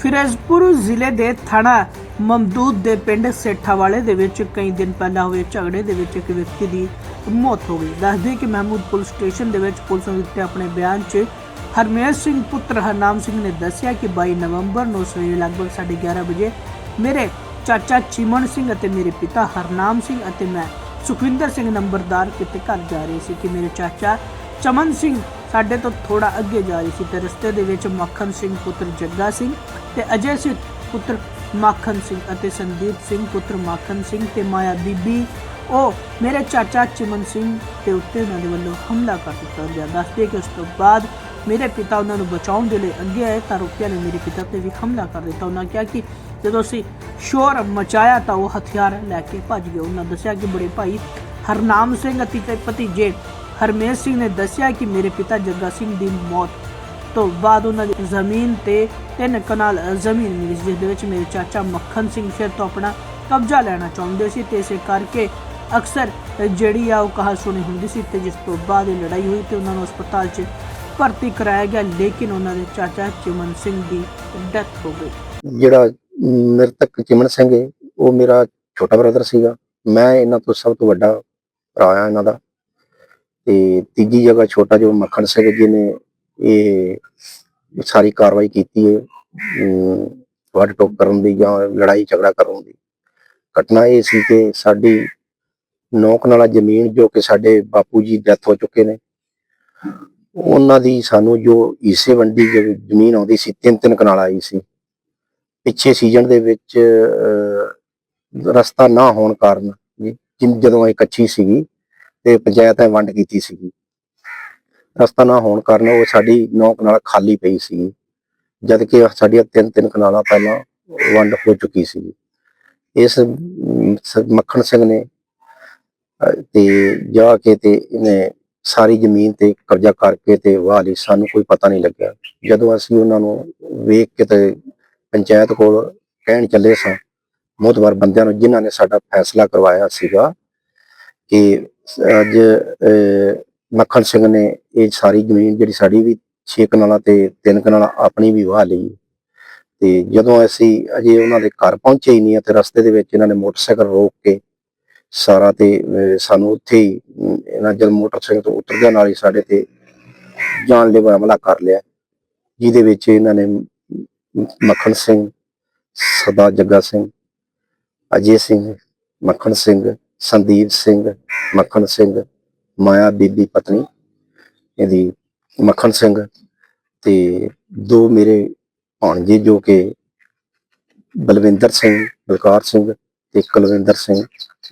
ਫਿਰੋਜ਼ਪੁਰ ਜ਼ਿਲ੍ਹੇ ਦੇ ਥਾਣਾ ਮਮਦੂਦ ਦੇ ਪਿੰਡ ਸੇਠਾਵਾਲੇ ਦੇ ਵਿੱਚ ਕਈ ਦਿਨ ਪਹਿਲਾਂ ਹੋਏ ਝਗੜੇ ਦੇ ਵਿੱਚ ਇੱਕ ਵਿਅਕਤੀ ਦੀ ਮੌਤ ਹੋ ਗਈ। ਦੱਸਦੇ ਕਿ ਮਹਿਮੂਦ ਪੁਲਿਸ ਸਟੇਸ਼ਨ ਦੇ ਵਿੱਚ ਪੁਲਿਸ ਨੂੰ ਦਿੱਤੇ ਆਪਣੇ ਬਿਆਨ 'ਚ ਹਰਮੇਸ਼ ਸਿੰਘ ਪੁੱਤਰ ਹਰਨਾਮ ਸਿੰਘ ਨੇ ਦੱਸਿਆ ਕਿ 22 ਨਵੰਬਰ ਨੂੰ ਸਵੇਰੇ ਲਗਭਗ 11:30 ਵਜੇ ਮੇਰੇ ਚਾਚਾ ਚਿਮਨ ਸਿੰਘ ਅਤੇ ਮੇਰੇ ਪਿਤਾ ਹਰਨਾਮ ਸਿੰਘ ਅਤੇ ਮੈਂ ਸੁਖਵਿੰਦਰ ਸਿੰਘ ਨੰਬਰਦਾਰ ਕਿਤੇ ਘਰ ਜਾ ਰਹੇ ਸੀ ਕਿ ਮੇਰੇ ਚਾਚਾ ਚਮਨ ਸਿੰਘ ਸਾਡੇ ਤੋਂ ਥੋੜਾ ਅੱਗੇ ਜਾ ਰਹੀ ਸੀ ਤੇ ਰਸਤੇ ਦੇ ਵਿੱਚ ਮੱਖਣ ਸਿੰਘ ਪੁੱਤਰ ਜੱਗਾ ਸਿੰਘ ਤੇ ਅਜੇ ਸਿੰਘ ਪੁੱਤਰ ਮੱਖਣ ਸਿੰਘ ਅਤੇ ਸੰਦੀਪ ਸਿੰਘ ਪੁੱਤਰ ਮੱਖਣ ਸਿੰਘ ਤੇ ਮਾਇਆ ਬੀਬੀ। ਉਹ ਮੇਰੇ ਚਾਚਾ ਚਿਮਨ ਸਿੰਘ ਦੇ ਉੱਤੇ ਉਹਨਾਂ ਦੇ ਵੱਲੋਂ ਹਮਲਾ ਕਰ ਦਿੱਤਾ ਗਿਆ। ਦੱਸਦੇ ਕਿ ਉਸ ਤੋਂ ਬਾਅਦ ਮੇਰੇ ਪਿਤਾ ਉਹਨਾਂ ਨੂੰ ਬਚਾਉਣ ਦੇ ਲਈ ਅੱਗੇ ਆਏ ਤਾਂ ਰੁਕਿਆ ਨੇ ਮੇਰੇ ਪਿਤਾ ਤੇ ਵੀ ਹਮਲਾ ਕਰ ਦਿੱਤਾ। ਉਹਨਾਂ ਕਿਹਾ ਕਿ ਜਦੋਂ ਅਸੀਂ ਸ਼ੋਰ ਮਚਾਇਆ ਤਾਂ ਉਹ ਹਥਿਆਰ ਲੈ ਕੇ ਭੱਜ ਗਏ। ਉਹਨਾਂ ਦੱਸਿਆ ਕਿ ਬੜੇ ਭਾਈ ਹਰਨਾਮ ਸਿੰਘ ਅਤੇ ਭਤੀਜੇ ਹਰਮੇਸ਼ ਸਿੰਘ ਨੇ ਦੱਸਿਆ ਕਿ ਮੇਰੇ ਪਿਤਾ ਜੱਗਾ ਸਿੰਘ ਦੀ ਮੌਤ ਤੋਂ ਬਾਅਦ ਉਹਨਾਂ ਦੀ ਜ਼ਮੀਨ ਤੇ ਤਿੰਨ ਕਨਾਲ ਜ਼ਮੀਨ ਮਿਲੀ ਜਿਸ ਦੇ ਵਿੱਚ ਮੇਰੇ ਚਾਚਾ ਮੱਖਣ ਸਿੰਘ ਫਿਰ ਤੋਂ ਆਪਣਾ ਕਬਜ਼ਾ ਲੈਣਾ ਚਾਹੁੰਦੇ ਸੀ ਤੇ ਇਸੇ ਕਰਕੇ ਅਕਸਰ ਜਿਹੜੀ ਆ ਉਹ ਕਹਾ ਸੁਣੀ ਹੁੰਦੀ ਸੀ ਤੇ ਜਿਸ ਤੋਂ ਬਾਅਦ ਇਹ ਲੜਾਈ ਹੋਈ ਤੇ ਉਹਨਾਂ ਨੂੰ ਹਸਪਤਾਲ 'ਚ ਭਰਤੀ ਕਰਾਇਆ ਗਿਆ, ਲੇਕਿਨ ਉਹਨਾਂ ਦੇ ਚਾਚਾ ਚਿਮਨ ਸਿੰਘ ਦੀ ਡੈਥ ਹੋ ਗਈ। ਜਿਹੜਾ ਮ੍ਰਿਤਕ ਚਿਮਨ ਸਿੰਘ ਹੈ ਉਹ ਮੇਰਾ ਛੋਟਾ ਬ੍ਰਦਰ ਸੀਗਾ। ਮੈਂ ਇਹਨਾਂ ਤੋਂ ਸਭ ਤੋਂ ਵੱਡਾ ਭਰਾ ਆ ਇਹਨਾਂ ਦਾ। ਤੇ ਤੀਜੀ ਜਗ੍ਹਾ ਛੋਟਾ ਜੋ ਮੱਖਣ ਸਿੰਘ ਜੀ ਨੇ ਇਹ ਸਾਰੀ ਕਾਰਵਾਈ ਕੀਤੀ ਹੈ ਅਮ, ਟੋਕ ਕਰਨ ਦੀ ਜਾਂ ਲੜਾਈ ਝਗੜਾ ਕਰਨ ਦੀ। ਘਟਨਾ ਇਹ ਸੀ ਕਿ ਸਾਡੀ ਨੌਕ ਨਾਲਾ ਜ਼ਮੀਨ ਜੋ ਕਿ ਸਾਡੇ ਬਾਪੂ ਜੀ ਡੈਥ ਹੋ ਚੁੱਕੇ ਨੇ ਉਹਨਾਂ ਦੀ ਸਾਨੂੰ ਜੋ ਹਿੱਸੇ ਵੰਡੀ ਜ਼ਮੀਨ ਆਉਂਦੀ ਸੀ ਤਿੰਨ ਤਿੰਨ ਕਨਾਲ ਆਈ ਸੀ। ਪਿੱਛੇ ਸੀਜ਼ਨ ਦੇ ਵਿੱਚ ਰਸਤਾ ਨਾ ਹੋਣ ਕਾਰਨ ਜਦੋਂ ਇਹ ਕੱਚੀ ਸੀਗੀ ਤੇ ਪੰਚਾਇਤ ਨੇ ਵੰਡ ਕੀਤੀ ਸੀਗੀ। ਰਸਤਾ ਨਾ ਹੋਣ ਕਾਰਨ ਉਹ ਸਾਡੀ ਨੌ ਕਨਾਲ ਖਾਲੀ ਪਈ ਸੀ ਜਦ ਕਿ ਸਾਡੀਆਂ ਤਿੰਨ ਤਿੰਨ ਕਨਾਲਾਂ ਪਹਿਲਾਂ ਵੰਡ ਹੋ ਚੁੱਕੀ ਸੀ ਇਸ ਮੱਖਣ ਸਿੰਘ ਨੇ ਤੇ ਜਾ ਕੇ ਤੇ ਇਹਨੇ ਸਾਰੀ ਜ਼ਮੀਨ ਤੇ ਕਬਜ਼ਾ ਕਰਕੇ ਤੇ ਵਾਹ ਲਈ। ਸਾਨੂੰ ਕੋਈ ਪਤਾ ਨਹੀਂ ਲੱਗਿਆ। ਜਦੋਂ ਅਸੀਂ ਉਹਨਾਂ ਨੂੰ ਵੇਖ ਕੇ ਤੇ ਪੰਚਾਇਤ ਕੋਲ ਕਹਿਣ ਚੱਲੇ ਸਾਂ ਮੋਤਬਰ ਬੰਦਿਆਂ ਨੂੰ ਜਿਨ੍ਹਾਂ ਨੇ ਸਾਡਾ ਫੈਸਲਾ ਕਰਵਾਇਆ ਸੀਗਾ ਕਿ ਅੱਜ ਅਹ, ਮੱਖਣ ਸਿੰਘ ਨੇ ਇਹ ਸਾਰੀ ਜ਼ਮੀਨ ਜਿਹੜੀ ਸਾਡੀ ਵੀ 6 ਕਨਾਲਾਂ ਤੇ 3 ਕਨਾਲਾਂ ਆਪਣੀ ਵੀ ਵਾਹ ਲਈ। ਤੇ ਜਦੋਂ ਅਸੀਂ ਅਜੇ ਉਹਨਾਂ ਦੇ ਘਰ ਪਹੁੰਚੇ ਹੀ ਨਹੀਂ ਤੇ ਰਸਤੇ ਦੇ ਵਿੱਚ ਇਹਨਾਂ ਨੇ ਮੋਟਰਸਾਈਕਲ ਰੋਕ ਕੇ ਸਾਰਾ ਤੇ ਸਾਨੂੰ ਉੱਥੇ ਹੀ ਇਹਨਾਂ ਜਦ ਮੋਟਰਸਾਈਕਲ ਤੋਂ ਉਤਰਦਿਆਂ ਨਾਲ ਹੀ ਸਾਡੇ ਤੇ ਜਾਨਲੇਵਾ ਹਮਲਾ ਕਰ ਲਿਆ। ਜਿਹਦੇ ਵਿੱਚ ਇਹਨਾਂ ਨੇ ਮੱਖਣ ਸਿੰਘ ਸਰਦਾਰ ਜੱਗਾ ਸਿੰਘ ਅਜੇ ਸਿੰਘ ਮੱਖਣ ਸਿੰਘ ਸੰਦੀਪ ਸਿੰਘ ਮੱਖਣ ਸਿੰਘ ਮਾਇਆ ਬੀਬੀ ਪਤਨੀ ਇਹਦੀ ਮੱਖਣ ਸਿੰਘ ਤੇ ਦੋ ਮੇਰੇ ਭਾਣਜੇ ਜੋ ਕਿ ਬਲਵਿੰਦਰ ਸਿੰਘ ਬਲਕਾਰ ਸਿੰਘ ਤੇ ਕੁਲਵਿੰਦਰ ਸਿੰਘ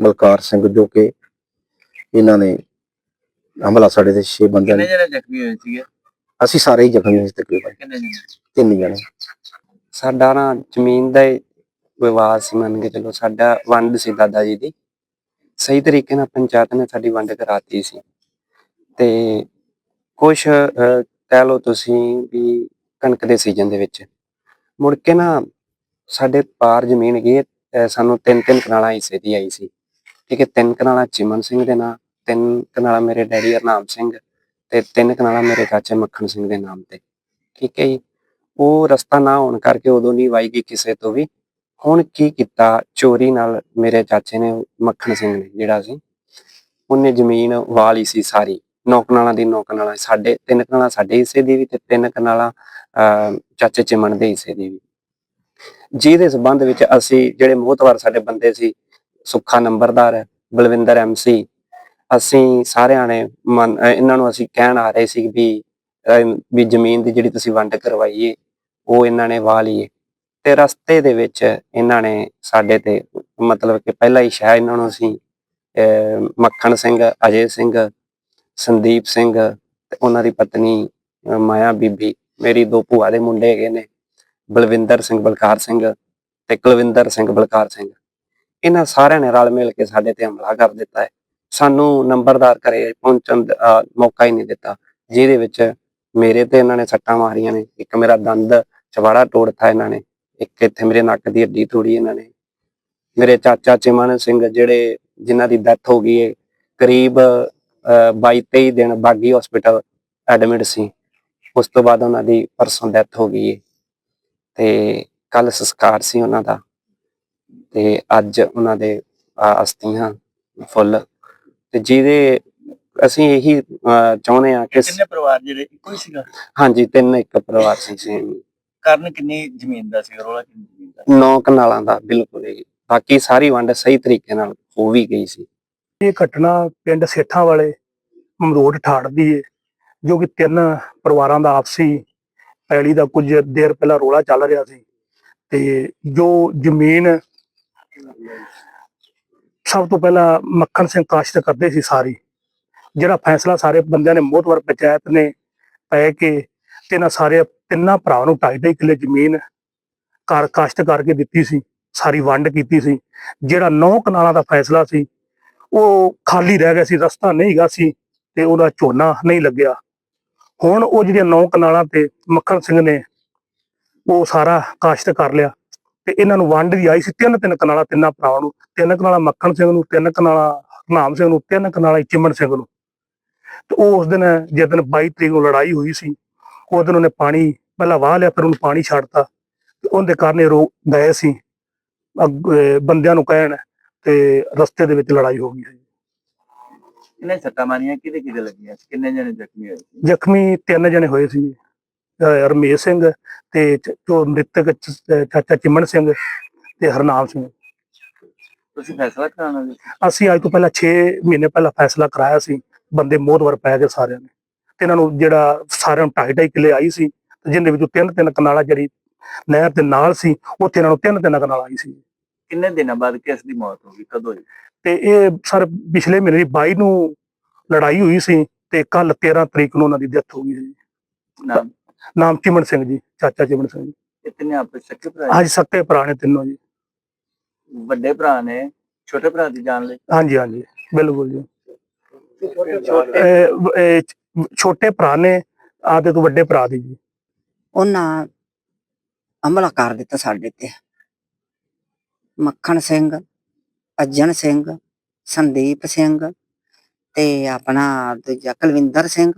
ਬਲਕਾਰ ਸਿੰਘ ਜੋ ਕਿ ਇਹਨਾਂ ਨੇ ਹਮਲਾ ਸਾਡੇ ਤੇ 6 ਬੰਦਿਆਂ ਕਿੰਨੇ ਨੇ ਜਣੇ ਜ਼ਖਮੀ ਹੋਏ ਸੀਗੇ? ਅਸੀਂ ਸਾਰੇ ਹੀ ਜ਼ਖਮੀ ਸੀ ਤਕਰੀਬਨ। ਕਿੰਨੇ ਜਣੇ? ਤਿੰਨ ਜਣੇ। ਸਾਡਾ ਨਾ ਜ਼ਮੀਨ ਦਾ ਵਿਵਾਦ ਸੀ ਮੰਨ ਕੇ ਚਲੋ ਸਾਡਾ ਵੰਡ ਸੀ ਦਾਦਾ ਜੀ ਦੀ। ਸਹੀ ਤਰੀਕੇ ਨਾਲ ਪੰਚਾਇਤ ਨੇ ਸਾਡੀ ਵੰਡ ਕਰਾਤੀ ਸੀ। ਤੇ ਕੁਝ ਕਹਿ ਲਓ ਤੁਸੀਂ ਵੀ ਕਣਕ ਦੇ ਸੀਜ਼ਨ ਦੇ ਵਿੱਚ। ਮੁੜ ਕੇ ਨਾ ਸਾਡੇ ਪਾਰ ਜ਼ਮੀਨ ਗਈ ਸਾਨੂੰ ਤਿੰਨ ਤਿੰਨ ਕਨਾਲਾਂ ਹਿੱਸੇ ਦੀ ਆਈ ਸੀ। ਠੀਕ ਹੈ, ਤਿੰਨ ਕਨਾਲਾਂ ਚਿਮਨ ਸਿੰਘ ਦੇ ਨਾਂ, ਤਿੰਨ ਕਨਾਲਾਂ ਮੇਰੇ ਡੈਡੀ ਹਰਨਾਮ ਸਿੰਘ ਤੇ ਤਿੰਨ ਕਨਾਲਾਂ ਮੇਰੇ ਚਾਚੇ ਮੱਖਣ ਸਿੰਘ ਦੇ ਨਾਮ ਤੇ। ਠੀਕ ਹੈ ਜੀ, ਉਹ ਰਸਤਾ ਨਾ ਹੋਣ ਕਰਕੇ ਉਦੋਂ ਨਹੀਂ ਵਾਈ ਗਈ ਕਿਸੇ ਤੋਂ ਵੀ। ਹੁਣ ਕੀ ਕੀਤਾ? ਚੋਰੀ ਨਾਲ ਮੇਰੇ ਚਾਚੇ ਨੇ ਮੱਖਣ ਸਿੰਘ ਨੇ ਜਿਹੜਾ ਸੀ ਉਹਨੇ ਜ਼ਮੀਨ ਵਾਹ ਲਈ ਸੀ ਸਾਰੀ। ਨੌ ਕਨਾਲਾਂ ਦੀ ਨੌ ਕਨਾਲਾਂ ਸਾਡੇ ਤਿੰਨ ਕਨਾਲਾਂ ਸਾਡੇ ਹਿੱਸੇ ਦੀ ਵੀ ਤੇ ਤਿੰਨ ਕਨਾਲਾਂ ਅਹ, ਚਾਚੇ ਚਿਮਣ ਦੇ ਹਿੱਸੇ ਦੀ ਵੀ। ਜਿਹਦੇ ਸਬੰਧ ਵਿੱਚ ਅਸੀਂ ਜਿਹੜੇ ਮੋਹਤਵਾਰ ਸਾਡੇ ਬੰਦੇ ਸੀ ਸੁੱਖਾ ਨੰਬਰਦਾਰ ਬਲਵਿੰਦਰ ਐਮਸੀ ਅਸੀਂ ਸਾਰਿਆਂ ਨੇ ਮੰਨ- ਇਹਨਾਂ ਨੂੰ ਅਸੀਂ ਕਹਿਣ ਆ ਰਹੇ ਸੀ ਵੀ ਵੀ ਜ਼ਮੀਨ ਦੀ ਜਿਹੜੀ ਤੁਸੀਂ ਵੰਡ ਕਰਵਾਈਏ ਉਹ ਇਹਨਾਂ ਨੇ ਵਾਹ ਲਈਏ। ਤੇ ਰਸਤੇ ਦੇ ਵਿੱਚ ਇਹਨਾਂ ਨੇ ਸਾਡੇ ਤੇ ਮਤਲਬ ਕਿ ਪਹਿਲਾ ਹੀ ਸ਼ਾਇਦ ਇਹਨਾਂ ਨੂੰ ਅਸੀਂ ਅਹ, ਮੱਖਣ ਸਿੰਘ ਅਜੇ ਸਿੰਘ ਸੰਦੀਪ ਸਿੰਘ ਤੇ ਉਹਨਾਂ ਦੀ ਪਤਨੀ ਮਾਇਆ ਬੀਬੀ ਮੇਰੀ ਦੋ ਭੂਆ ਦੇ ਮੁੰਡੇ ਹੈਗੇ ਨੇ ਬਲਵਿੰਦਰ ਸਿੰਘ ਬਲਕਾਰ ਸਿੰਘ ਤੇ ਕੁਲਵਿੰਦਰ ਸਿੰਘ ਬਲਕਾਰ ਸਿੰਘ। ਇਹਨਾਂ ਸਾਰਿਆਂ ਨੇ ਰਲ ਮਿਲ ਕੇ ਸਾਡੇ ਤੇ ਹਮਲਾ ਕਰ ਦਿੱਤਾ ਹੈ। ਸਾਨੂੰ ਨੰਬਰਦਾਰ ਘਰੇ ਪਹੁੰਚਣ ਦਾ ਮੌਕਾ ਹੀ ਨਹੀਂ ਦਿੱਤਾ ਜਿਹਦੇ ਵਿੱਚ ਮੇਰੇ ਤੇ ਇਹਨਾਂ ਨੇ ਸੱਟਾਂ ਮਾਰੀਆਂ ਨੇ ਇੱਕ ਮੇਰਾ ਦੰਦ ਚਵਾੜਾ ਤੋੜਤਾ ਇਹਨਾਂ ਨੇ ਇੱਕ ਇੱਥੇ ਮੇਰੇ ਨੱਕ ਦੀ ਹੱਡੀ ਤੋੜੀ ਇਹਨਾਂ ਨੇ। ਮੇਰੇ ਚਾਚਾ ਚਿਮਨ ਸਿੰਘ ਜਿਹੜੇ ਜਿਨ੍ਹਾਂ ਦੀ ਡੈਥ ਹੋ ਗਈ ਹੈ ਕਰੀਬ 22 23 ਦਿਨ ਬਾਗੀ ਹਸਪੀਟਲ ਐਡਮਿਟ ਸੀ। ਉਸ ਤੋਂ ਬਾਅਦ ਉਹਨਾਂ ਦੀ ਪਰਸੋਂ ਡੈਥ ਹੋ ਗਈ ਹੈ ਤੇ ਕੱਲ ਸੰਸਕਾਰ ਸੀ ਉਹਨਾਂ ਦਾ। ਤੇ ਅੱਜ ਉਹਨਾਂ ਦੇ ਅਸਥੀਆਂ ਫੁੱਲ। ਤੇ ਜਿਹਦੇ ਅਸੀਂ ਇਹੀ ਚਾਹੁੰਦੇ ਆ ਕਿ ਕਿੰਨੇ ਪਰਿਵਾਰ ਜਿਹੜੇ? ਇੱਕੋ ਹੀ ਸੀਗਾ? ਹਾਂਜੀ ਤਿੰਨ ਇੱਕ ਪਰਿਵਾਰ ਸੀ same। ਕਾਰਨ ਕਿੰਨੀ ਜ਼ਮੀਨ ਦਾ ਸੀਗਾ ਰੋਲਾ ਕਿੰਨੀ ਜ਼ਮੀਨ ਦਾ ਨੌ ਕਨਾਲਾਂ ਦਾ ਬਿਲਕੁਲ ਹੀ ਬਾਕੀ ਸਾਰੀ ਵੰਡ ਸਹੀ ਤਰੀਕੇ ਨਾਲ ਹੋ ਵੀ ਗਈ ਸੀ। ਇਹ ਘਟਨਾ ਪਿੰਡ ਸੇਠਾਂ ਵਾਲੇ ਮਮਰੋਡ ਠਾੜ ਦੀ ਏ ਜੋ ਕਿ ਤਿੰਨ ਪਰਿਵਾਰਾਂ ਦਾ ਆਪਸੀ ਪੈਲੀ ਦਾ ਕੁਝ ਦੇਰ ਪਹਿਲਾਂ ਰੋਲਾ ਚੱਲ ਰਿਹਾ ਸੀ। ਤੇ ਜੋ ਜ਼ਮੀਨ ਸਭ ਤੋਂ ਪਹਿਲਾਂ ਮੱਖਣ ਸਿੰਘ ਕਾਸ਼ਤ ਕਰਦੇ ਸੀ ਸਾਰੀ ਜਿਹੜਾ ਫੈਸਲਾ ਸਾਰੇ ਬੰਦਿਆਂ ਨੇ ਮੋਹਤਵਰ ਪੰਚਾਇਤ ਨੇ ਪੈ ਕੇ ਤੇ ਇਹਨਾਂ ਸਾਰੇ ਤਿੰਨਾਂ ਭਰਾਵਾਂ ਨੂੰ ਢਾਈ ਢਾਈ ਕਿੱਲੇ ਜ਼ਮੀਨ ਕਰ ਕਾਸ਼ਤ ਕਰਕੇ ਦਿੱਤੀ ਸੀ, ਸਾਰੀ ਵੰਡ ਕੀਤੀ ਸੀ। ਜਿਹੜਾ ਨੌ ਕਨਾਲਾਂ ਦਾ ਫੈਸਲਾ ਸੀ, ਉਹ ਖਾਲੀ ਰਹਿ ਗਿਆ ਸੀ, ਰਸਤਾ ਨਹੀਂ ਗਾ ਸੀ ਤੇ ਉਹਦਾ ਝੋਨਾ ਨਹੀਂ ਲੱਗਿਆ। ਹੁਣ ਉਹ ਜਿਹੜੀਆਂ ਨੌ ਕਨਾਲਾਂ ਤੇ ਮੱਖਣ ਸਿੰਘ ਨੇ, ਉਹ ਸਾਰਾ ਕਾਸ਼ਤ ਕਰ ਲਿਆ ਤੇ ਇਹਨਾਂ ਨੂੰ ਵੰਡ ਵੀ ਆਈ ਸੀ ਤਿੰਨ ਤਿੰਨ ਕਨਾਲਾਂ ਤਿੰਨਾਂ ਭਰਾਵਾਂ ਨੂੰ, ਤਿੰਨ ਕਨਾਲਾਂ ਮੱਖਣ ਸਿੰਘ ਨੂੰ, ਤਿੰਨ ਕਨਾਲਾਂ ਹਰਨਾਮ ਸਿੰਘ ਨੂੰ, ਤਿੰਨ ਕਨਾਲਾਂ ਚਿਮਨ ਸਿੰਘ ਨੂੰ। ਤੇ ਉਹ ਉਸ ਦਿਨ, ਜਿਸ ਦਿਨ 22 ਤਰੀਕ ਨੂੰ ਲੜਾਈ ਹੋਈ ਸੀ ਉਸ ਦਿਨ ਉਹਨੇ ਪਾਣੀ ਪਹਿਲਾਂ ਵਾਹ ਲਿਆ ਫਿਰ ਉਹਨੂੰ ਪਾਣੀ ਛੱਡਤਾ ਤੇ ਉਹਦੇ ਕਾਰਨ ਇਹ ਰੋ ਗਏ ਸੀ ਬੰਦਿਆਂ ਨੂੰ ਕਹਿਣ ਤੇ ਰਸਤੇ ਦੇ ਵਿੱਚ ਲੜਾਈ ਹੋ ਗਈ ਕਿੰਨੇ ਸੱਟਾਂ ਮਾਰੀਆਂ ਕਿਹਦੇ ਕਿਹਦੇ ਲੱਗੀਆਂ? ਕਿੰਨੇ ਜਣੇ ਜ਼ਖਮੀ ਹੋਏ? ਜ਼ਖਮੀ ਤਿੰਨ ਜਣੇ ਹੋਏ ਸੀ ਰਮੇਸ਼ ਸਿੰਘ ਤੇ ਜੋ ਮ੍ਰਿਤਕ ਚਾਚਾ ਚਿਮਨ ਸਿੰਘ ਤੇ ਹਰਨਾਮ ਸਿੰਘ ਤੁਸੀਂ ਫੈਸਲਾ ਕਰਾਉਣ? ਅਸੀਂ ਅੱਜ ਤੋਂ ਪਹਿਲਾਂ 6 ਮਹੀਨੇ ਪਹਿਲਾਂ ਫੈਸਲਾ ਕਰਾਇਆ ਸੀ ਬੰਦੇ ਮੋਹਤਵਰ ਪੈ ਗਏ ਸਾਰਿਆਂ ਨੇ ਤੇ ਇਹਨਾਂ ਨੂੰ ਜਿਹੜਾ ਸਾਰਿਆਂ ਨੂੰ ਢਾਈ ਢਾਈ ਕਿੱਲੇ ਆਈ ਸੀ ਤੇ ਜਿੰਦੇ ਵਿੱਚੋਂ ਤਿੰਨ ਤਿੰਨ ਕਨਾਲਾ ਜਿਹੜੀ ਨਹਿਰ ਦੇ ਨਾਲ ਸੀ ਉੱਥੇ ਇਹਨਾਂ ਨੂੰ ਤਿੰਨ ਤਿੰਨ ਕਨਾਲ ਆਈ ਸੀ। ਕਿੰਨੇ ਦਿਨਾਂ ਬਾਅਦ ਕਿਸ ਦੀ ਮੌਤ ਹੋ ਗਈ? ਕਦੋਂ ਹੋਈ? ਤੇ ਇਹ ਸਰ ਪਿਛਲੇ ਮਹੀਨੇ ਦੀ 22 ਨੂੰ ਲੜਾਈ ਹੋਈ ਸੀ ਤੇ ਕੱਲ 13 ਤਰੀਕ ਨੂੰ ਉਹਨਾਂ ਦੀ ਡੈਥ ਹੋ ਗਈ ਸੀ ਨਾਮ? ਨਾਮ ਚਿਮਨ ਸਿੰਘ ਜੀ ਚਾਚਾ ਚਿਮਨ ਸਿੰਘ ਜੀ। ਇਤਨੇ ਆਪਸ ਸਕੇ ਭਰਾ ਅੱਜ ਸੱਤੇ ਭਰਾ ਨੇ ਤਿੰਨੋਂ ਜੀ? ਵੱਡੇ ਭਰਾ ਨੇ ਛੋਟੇ ਭਰਾ ਦੀ ਜਾਨ ਲਈ? ਹਾਂਜੀ ਹਾਂਜੀ ਬਿਲਕੁਲ ਜੀ। ਇਹ- ਇਹ ਛ- ਛੋਟੇ ਭਰਾ ਨੇ ਆਦੇ ਤੋਂ ਵੱਡੇ ਭਰਾ ਦੀ ਜੀ। ਉਹਨਾਂ ਹਮਲਾ ਕਰ ਦਿੱਤਾ ਸਾਡੇ ਤੇ। ਮੱਖਣ ਸਿੰਘ ਅਜਨ ਸਿੰਘ ਸੰਦੀਪ ਸਿੰਘ ਤੇ ਆਪਣਾ ਦੂਜਾ ਕੁਲਵਿੰਦਰ ਸਿੰਘ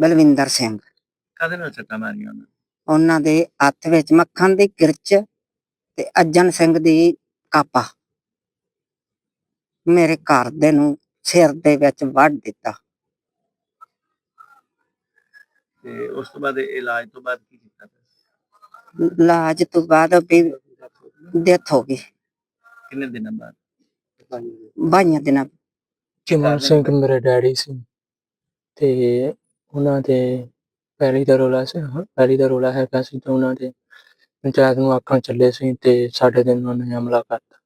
ਬਲਵਿੰਦਰ ਸਿੰਘ। ਕਾਹਦੇ ਨਾਲ ਸੱਟਾਂ ਮਾਰੀਆਂ ਉਹਨਾਂ ਉਹਨਾਂ ਦੇ ਹੱਥ ਵਿੱਚ ਮੱਖਣ ਦੀ ਕਿਰਚ ਤੇ ਅਜਨ ਸਿੰਘ ਦੀ ਕਾਪਾ। ਮੇਰੇ ਘਰ ਦੇ ਨੂੰ ਸਿਰ ਦੇ ਵਿੱਚ ਵੱਢ ਦਿੱਤਾ। ਤੇ ਉਸ ਤੋਂ ਬਾਅਦ ਇਹ ਇਲਾਜ ਤੋਂ ਬਾਅਦ ਕੀ ਕੀਤਾ ਇਲਾਜ ਤੋਂ ਬਾਅਦ ਵੀ ਡੈਥ ਹੋ ਗਈ। ਕਿੰਨੇ ਦਿਨਾਂ ਬਾਅਦ? ਬਾਈਆਂ ਦਿਨਾਂ। ਚਿਮਨ ਸਿੰਘ ਮੇਰੇ ਡੈਡੀ ਸੀ ਤੇ ਉਹਨਾਂ ਦੇ ਪਹਿਲੀ ਦਾ ਰੋਲਾ ਸੀ ਹਾਂ, ਪਹਿਲੀ ਦਾ ਰੋਲਾ ਹੈਗਾ ਸੀ ਤੇ ਉਹਨਾਂ ਦੇ ਪੰਚਾਇਤ ਨੂੰ ਆਖਣ ਚੱਲੇ ਸੀ ਤੇ ਸਾਡੇ ਦਿਨ ਉਹਨਾਂ ਨੇ ਹਮਲਾ ਕਰਤਾ।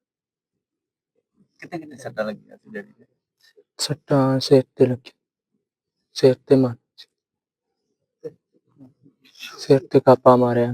ਕਿਤੇ ਕਿਤੇ ਸੱਟਾਂ ਲੱਗੀਆਂ ਸੀ ਡੈਡੀ ਦੇ? ਸੱਟਾਂ ਸਿਰ ਤੇ ਲੱਗੀ ਸਿਰ ਤੇ ਮਾਰ ਸਿਰ ਤੇ ਕਾਪਾ ਮਾਰਿਆ।